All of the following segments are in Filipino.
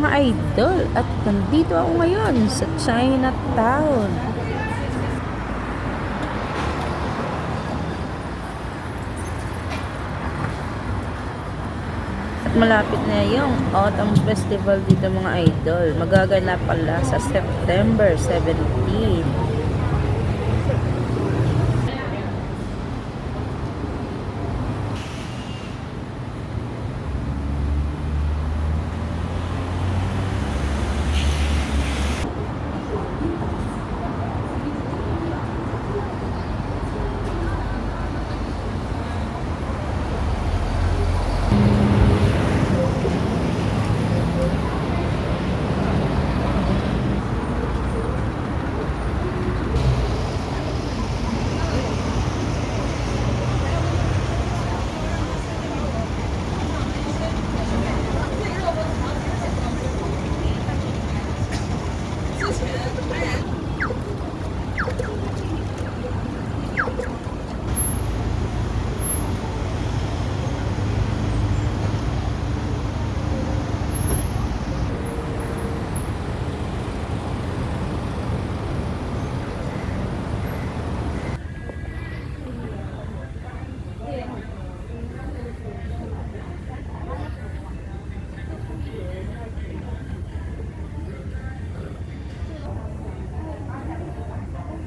Mga idol, at nandito ako ngayon sa Chinatown. At malapit na yung Autumn Festival dito mga idol. Magaganap pala sa September 17.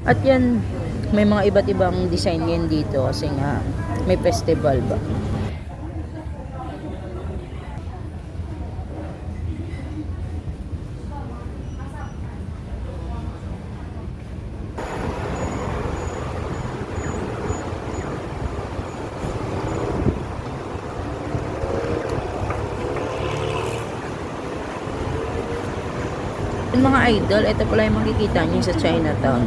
At yan, may mga iba't ibang design yan dito kasi nga may festival ba. Yung mga idol, ito pala yung makikita nyo sa Chinatown.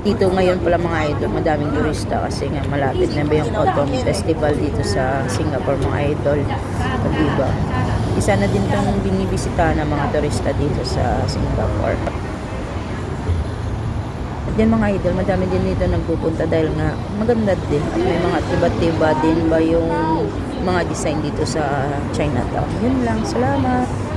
Dito ngayon pala mga idol, madaming turista kasi nga malapit na ba yung autumn festival dito sa Singapore mga idol. O, diba? Isa na din itong binibisita ng mga turista dito sa Singapore. At yan mga idol, madami din dito nagpupunta dahil nga maganda din. At may mga iba't iba din ba yung mga design dito sa Chinatown. Yun lang, salamat!